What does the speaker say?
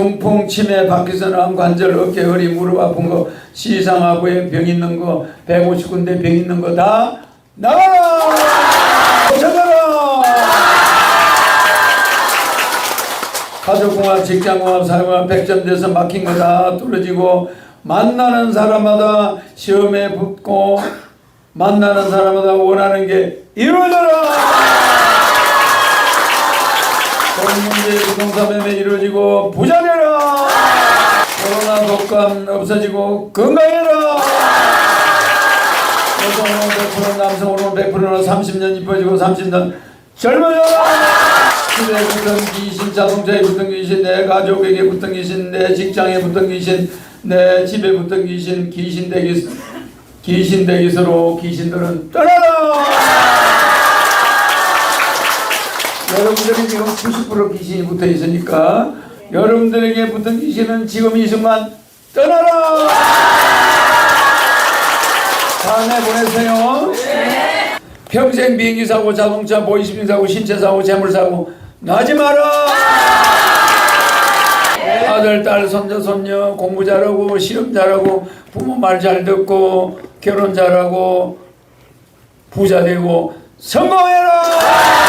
중풍, 치매, 박기선, 암, 관절, 어깨, 허리, 무릎 아픈 거, 시상하고에 병 있는 거, 159군데 병 있는 거 다 나가라! 나가라! 가족공합, 직장공합, 사회공합 100점 돼서 막힌 거 다 뚫어지고 만나는 사람마다 시험에 붙고 만나는 사람마다 원하는 게 이루어져라! 돈 문제, 부동산 매매 이루어지고 부자 되라! 코로나 독감 없어지고 건강해라! 여성 100% 남성 호르몬 100%나 30년 이뻐지고 30년 젊어져라! 집에 붙은 귀신, 자동차에 붙은 귀신, 내 가족에게 붙은 귀신, 내 직장에 붙은 귀신, 내 집에 붙은 귀신, 귀신 대기, 귀신 대기서로 귀신들은 떠나라! 여러분들이 지금 90% 귀신이 붙어 있으니까 여러분들에게 붙은 귀신은 지금 이 순간 떠나라! 다음에 보내세요. 평생 비행기 사고, 자동차, 보이스핀 사고, 신체 사고, 재물 사고 나지 마라. 아들, 딸, 손자, 손녀 공부 잘하고 시험 잘하고 부모 말 잘 듣고 결혼 잘하고 부자 되고 성공해라.